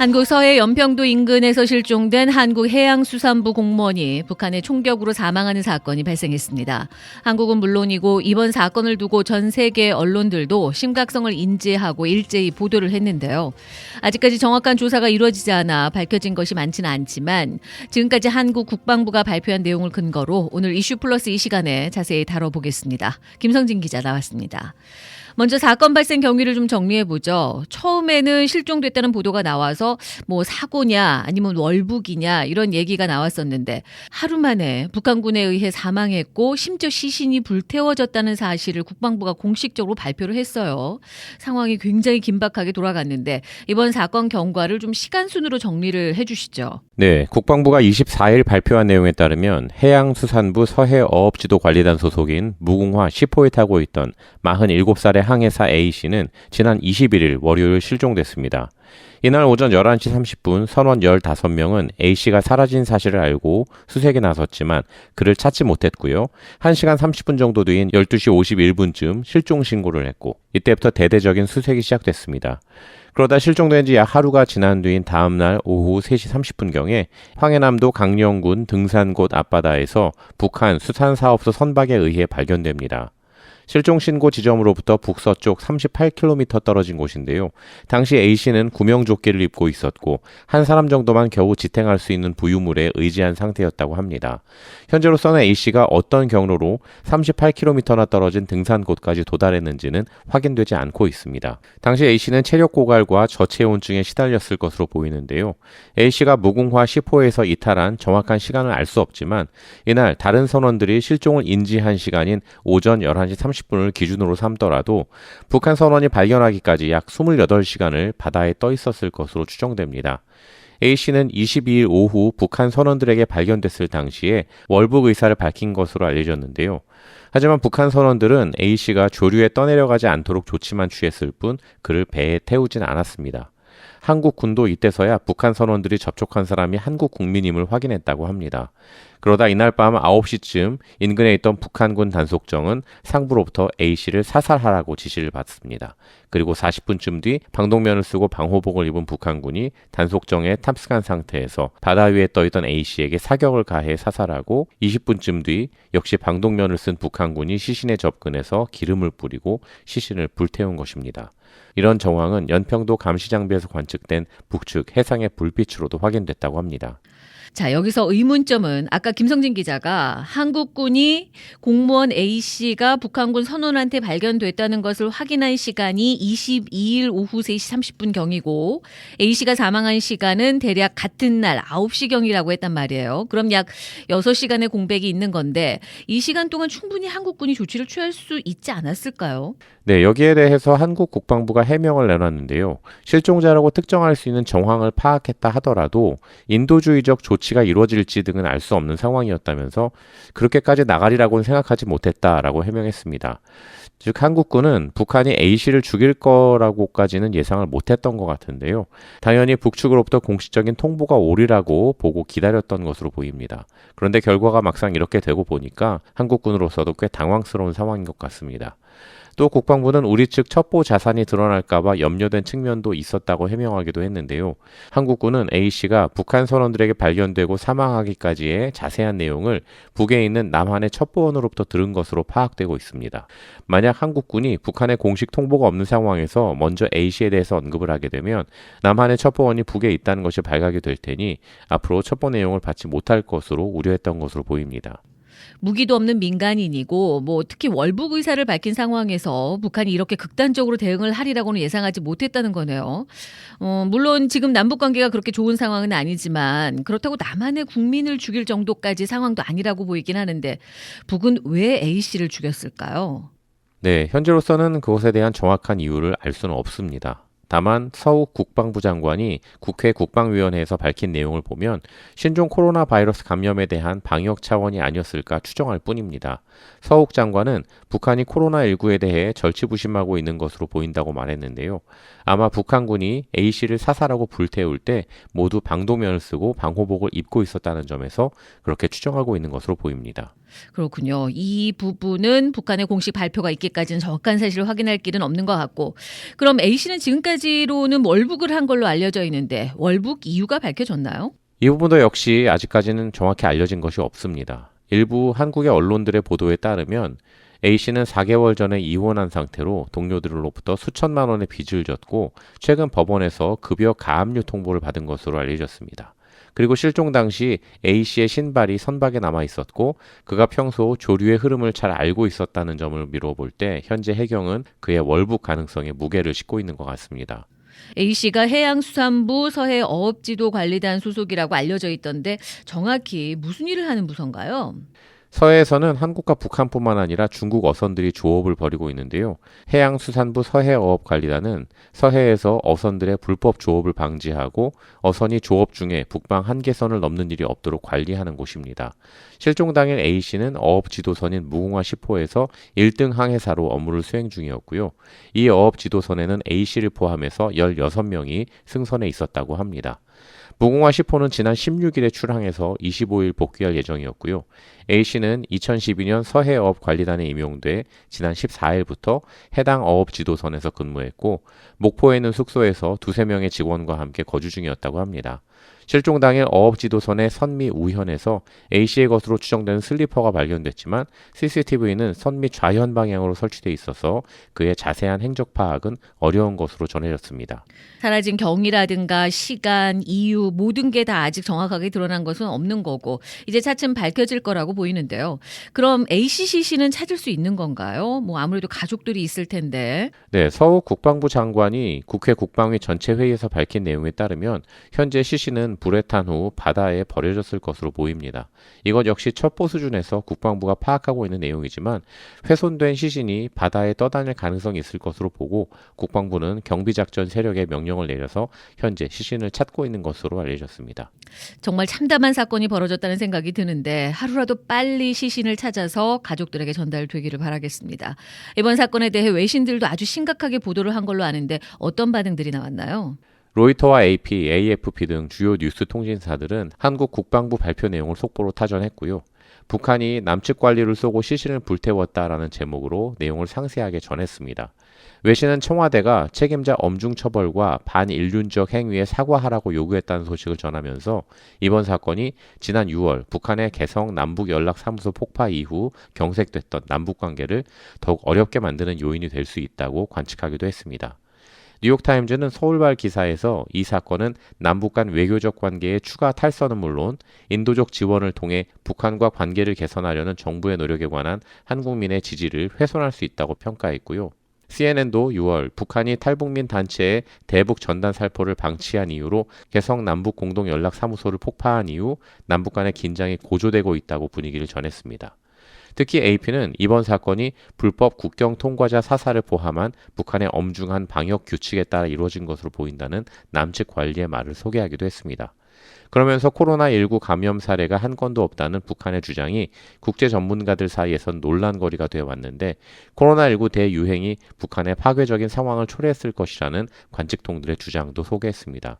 한국 서해 연평도 인근에서 실종된 한국해양수산부 공무원이 북한의 총격으로 사망하는 사건이 발생했습니다. 한국은 물론이고 이번 사건을 두고 전 세계 언론들도 심각성을 인지하고 일제히 보도를 했는데요. 아직까지 정확한 조사가 이루어지지 않아 밝혀진 것이 많지는 않지만 지금까지 한국 국방부가 발표한 내용을 근거로 오늘 이슈 플러스 이 시간에 자세히 다뤄보겠습니다. 김성진 기자 나왔습니다. 먼저 사건 발생 경위를 좀 정리해 보죠. 처음에는 실종됐다는 보도가 나와서 뭐 사고냐 아니면 월북이냐 이런 얘기가 나왔었는데 하루 만에 북한군에 의해 사망했고 심지어 시신이 불태워졌다는 사실을 국방부가 공식적으로 발표를 했어요. 상황이 굉장히 긴박하게 돌아갔는데 이번 사건 경과를 좀 시간 순으로 정리를 해 주시죠. 네, 국방부가 24일 발표한 내용에 따르면 해양수산부 서해어업지도관리단 소속인 무궁화 10호에 타고 있던 47살의 항해사 A씨는 지난 21일 월요일 실종됐습니다. 이날 오전 11시 30분 선원 15명은 A씨가 사라진 사실을 알고 수색에 나섰지만 그를 찾지 못했고요. 1시간 30분 정도 뒤인 12시 51분쯤 실종 신고를 했고 이때부터 대대적인 수색이 시작됐습니다. 그러다 실종된 지 약 하루가 지난 뒤인 다음 날 오후 3시 30분경에 황해남도 강령군 등산곳 앞바다에서 북한 수산사업소 선박에 의해 발견됩니다. 실종 신고 지점으로부터 북서쪽 38km 떨어진 곳인데요. 당시 A씨는 구명조끼를 입고 있었고 한 사람 정도만 겨우 지탱할 수 있는 부유물에 의지한 상태였다고 합니다. 현재로서는 A씨가 어떤 경로로 38km나 떨어진 등산곳까지 도달했는지는 확인되지 않고 있습니다. 당시 A씨는 체력 고갈과 저체온증에 시달렸을 것으로 보이는데요. A씨가 무궁화 10호에서 이탈한 정확한 시간을 알 수 없지만 이날 다른 선원들이 실종을 인지한 시간인 오전 11시 30분 30분을 기준으로 삼더라도 북한 선원이 발견하기까지 약 28시간을 바다에 떠 있었을 것으로 추정됩니다. A씨는 22일 오후 북한 선원들에게 발견됐을 당시에 월북 의사를 밝힌 것으로 알려졌는데요. 하지만 북한 선원들은 A씨가 조류에 떠내려가지 않도록 조치만 취했을 뿐 그를 배에 태우진 않았습니다. 한국 군도 이때서야 북한 선원들이 접촉한 사람이 한국 국민임을 확인했다고 합니다. 그러다 이날 밤 9시쯤 인근에 있던 북한군 단속정은 상부로부터 A씨를 사살하라고 지시를 받습니다. 그리고 40분쯤 뒤 방독면을 쓰고 방호복을 입은 북한군이 단속정에 탑승한 상태에서 바다 위에 떠있던 A씨에게 사격을 가해 사살하고 20분쯤 뒤 역시 방독면을 쓴 북한군이 시신에 접근해서 기름을 뿌리고 시신을 불태운 것입니다. 이런 정황은 연평도 감시 장비에서 관측된 북측 해상의 불빛으로도 확인됐다고 합니다. 자, 여기서 의문점은 아까 김성진 기자가 한국군이 공무원 A씨가 북한군 선원한테 발견됐다는 것을 확인한 시간이 22일 오후 3시 30분 경이고 A씨가 사망한 시간은 대략 같은 날 9시 경이라고 했단 말이에요. 그럼 약 6시간의 공백이 있는 건데 이 시간 동안 충분히 한국군이 조치를 취할 수 있지 않았을까요? 네, 여기에 대해서 한국 국방부가 해명을 내놨는데요. 실종자라고 특정할 수 있는 정황을 파악했다 하더라도 인도주의적 조치가 이루어질지 등은 알 수 없는 상황이었다면서 그렇게까지 나가리라고는 생각하지 못했다라고 해명했습니다. 즉 한국군은 북한이 A씨를 죽일 거라고까지는 예상을 못했던 것 같은데요. 당연히 북측으로부터 공식적인 통보가 오리라고 보고 기다렸던 것으로 보입니다. 그런데 결과가 막상 이렇게 되고 보니까 한국군으로서도 꽤 당황스러운 상황인 것 같습니다. 또 국방부는 우리 측 첩보 자산이 드러날까봐 염려된 측면도 있었다고 해명하기도 했는데요. 한국군은 A씨가 북한 선원들에게 발견되고 사망하기까지의 자세한 내용을 북에 있는 남한의 첩보원으로부터 들은 것으로 파악되고 있습니다. 만약 한국군이 북한의 공식 통보가 없는 상황에서 먼저 A씨에 대해서 언급을 하게 되면 남한의 첩보원이 북에 있다는 것이 발각이 될 테니 앞으로 첩보 내용을 받지 못할 것으로 우려했던 것으로 보입니다. 무기도 없는 민간인이고 뭐 특히 월북 의사를 밝힌 상황에서 북한이 이렇게 극단적으로 대응을 하리라고는 예상하지 못했다는 거네요. 어, 물론 지금 남북 관계가 그렇게 좋은 상황은 아니지만 그렇다고 남한의 국민을 죽일 정도까지 상황도 아니라고 보이긴 하는데 북은 왜 A 씨를 죽였을까요? 네, 현재로서는 그것에 대한 정확한 이유를 알 수는 없습니다. 다만 서욱 국방부 장관이 국회 국방위원회에서 밝힌 내용을 보면 신종 코로나 바이러스 감염에 대한 방역 차원이 아니었을까 추정할 뿐입니다. 서욱 장관은 북한이 코로나19에 대해 절치부심하고 있는 것으로 보인다고 말했는데요. 아마 북한군이 A씨를 사살하고 불태울 때 모두 방독면을 쓰고 방호복을 입고 있었다는 점에서 그렇게 추정하고 있는 것으로 보입니다. 그렇군요. 이 부분은 북한의 공식 발표가 있기까지는 정확한 사실을 확인할 길은 없는 것 같고 그럼 A 씨는 지금까지로는 월북을 한 걸로 알려져 있는데 월북 이유가 밝혀졌나요? 이 부분도 역시 아직까지는 정확히 알려진 것이 없습니다. 일부 한국의 언론들의 보도에 따르면 A씨는 4개월 전에 이혼한 상태로 동료들로부터 수천만 원의 빚을 졌고 최근 법원에서 급여 가압류 통보를 받은 것으로 알려졌습니다. 그리고 실종 당시 A씨의 신발이 선박에 남아 있었고 그가 평소 조류의 흐름을 잘 알고 있었다는 점을 미뤄 볼 때 현재 해경은 그의 월북 가능성에 무게를 싣고 있는 것 같습니다. A 씨가 해양수산부 서해 어업지도 관리단 소속이라고 알려져 있던데 정확히 무슨 일을 하는 부서인가요? 서해에서는 한국과 북한뿐만 아니라 중국 어선들이 조업을 벌이고 있는데요. 해양수산부 서해어업관리단은 서해에서 어선들의 불법 조업을 방지하고 어선이 조업 중에 북방 한계선을 넘는 일이 없도록 관리하는 곳입니다. 실종 당일 A씨는 어업 지도선인 무궁화 10호에서 1등 항해사로 업무를 수행 중이었고요. 이 어업 지도선에는 A씨를 포함해서 16명이 승선해 있었다고 합니다. 무궁화 10호는 지난 16일에 출항해서 25일 복귀할 예정이었고요. A씨는 2012년 서해어업 관리단에 임용돼 지난 14일부터 해당 어업 지도선에서 근무했고 목포에 있는 숙소에서 두세 명의 직원과 함께 거주 중이었다고 합니다. 실종 당일 어업 지도선의 선미 우현에서 A씨의 것으로 추정되는 슬리퍼가 발견됐지만 CCTV는 선미 좌현 방향으로 설치돼 있어서 그의 자세한 행적 파악은 어려운 것으로 전해졌습니다. 사라진 경위라든가 시간, 이유 모든 게 다 아직 정확하게 드러난 것은 없는 거고 이제 차츰 밝혀질 거라고 보이는데요. 그럼 ACC 씨는 찾을 수 있는 건가요? 뭐 아무래도 가족들이 있을 텐데. 네, 서욱 국방부 장관이 국회 국방위 전체 회의에서 밝힌 내용에 따르면 현재 시신은 불에 탄 후 바다에 버려졌을 것으로 보입니다. 이것 역시 첩보 수준에서 국방부가 파악하고 있는 내용이지만 훼손된 시신이 바다에 떠다닐 가능성이 있을 것으로 보고 국방부는 경비작전 세력에 명령을 내려서 현재 시신을 찾고 있는 것으로 알려졌습니다. 정말 참담한 사건이 벌어졌다는 생각이 드는데 하루라도 빨리 시신을 찾아서 가족들에게 전달되기를 바라겠습니다. 이번 사건에 대해 외신들도 아주 심각하게 보도를 한 걸로 아는데 어떤 반응들이 나왔나요? 로이터와 AP, AFP 등 주요 뉴스 통신사들은 한국 국방부 발표 내용을 속보로 타전했고요. 북한이 남측 관리를 쏘고 시신을 불태웠다라는 제목으로 내용을 상세하게 전했습니다. 외신은 청와대가 책임자 엄중 처벌과 반인륜적 행위에 사과하라고 요구했다는 소식을 전하면서 이번 사건이 지난 6월 북한의 개성 남북 연락 사무소 폭파 이후 경색됐던 남북 관계를 더욱 어렵게 만드는 요인이 될 수 있다고 관측하기도 했습니다. 뉴욕타임즈는 서울발 기사에서 이 사건은 남북 간 외교적 관계의 추가 탈선은 물론 인도적 지원을 통해 북한과 관계를 개선하려는 정부의 노력에 관한 한국민의 지지를 훼손할 수 있다고 평가했고요. CNN도 6월 북한이 탈북민 단체의 대북 전단 살포를 방치한 이유로 개성 남북 공동 연락 사무소를 폭파한 이후 남북 간의 긴장이 고조되고 있다고 분위기를 전했습니다. 특히 AP는 이번 사건이 불법 국경 통과자 사살을 포함한 북한의 엄중한 방역 규칙에 따라 이루어진 것으로 보인다는 남측 관리의 말을 소개하기도 했습니다. 그러면서 코로나19 감염 사례가 한 건도 없다는 북한의 주장이 국제 전문가들 사이에선 논란거리가 되어 왔는데 코로나19 대유행이 북한의 파괴적인 상황을 초래했을 것이라는 관측통들의 주장도 소개했습니다.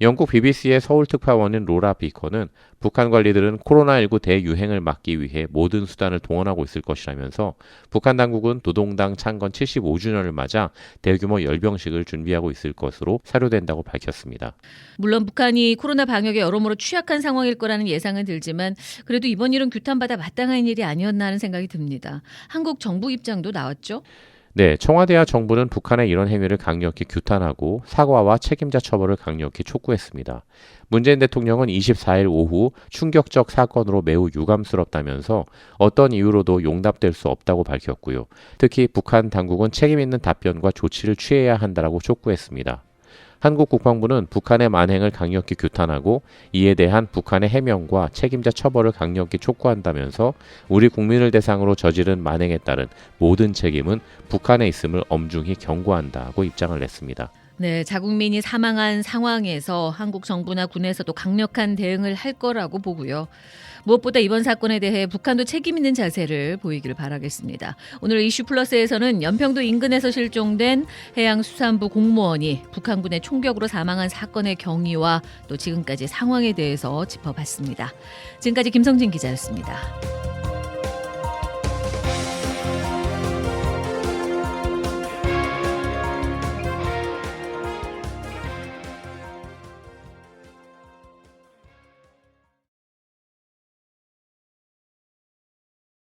영국 BBC의 서울 특파원인 로라 비커는 북한 관리들은 코로나19 대유행을 막기 위해 모든 수단을 동원하고 있을 것이라면서 북한 당국은 노동당 창건 75주년을 맞아 대규모 열병식을 준비하고 있을 것으로 사료된다고 밝혔습니다. 물론 북한이 코로나 방역에 여러모로 취약한 상황일 거라는 예상은 들지만 그래도 이번 일은 규탄받아 마땅한 일이 아니었나 하는 생각이 듭니다. 한국 정부 입장도 나왔죠? 네, 청와대와 정부는 북한의 이런 행위를 강력히 규탄하고 사과와 책임자 처벌을 강력히 촉구했습니다. 문재인 대통령은 24일 오후 충격적 사건으로 매우 유감스럽다면서 어떤 이유로도 용납될 수 없다고 밝혔고요. 특히 북한 당국은 책임 있는 답변과 조치를 취해야 한다라고 촉구했습니다. 한국 국방부는 북한의 만행을 강력히 규탄하고 이에 대한 북한의 해명과 책임자 처벌을 강력히 촉구한다면서 우리 국민을 대상으로 저지른 만행에 따른 모든 책임은 북한에 있음을 엄중히 경고한다고 입장을 냈습니다. 네, 자국민이 사망한 상황에서 한국 정부나 군에서도 강력한 대응을 할 거라고 보고요. 무엇보다 이번 사건에 대해 북한도 책임 있는 자세를 보이기를 바라겠습니다. 오늘 이슈 플러스에서는 연평도 인근에서 실종된 해양수산부 공무원이 북한군의 총격으로 사망한 사건의 경위와 또 지금까지 상황에 대해서 짚어봤습니다. 지금까지 김성진 기자였습니다.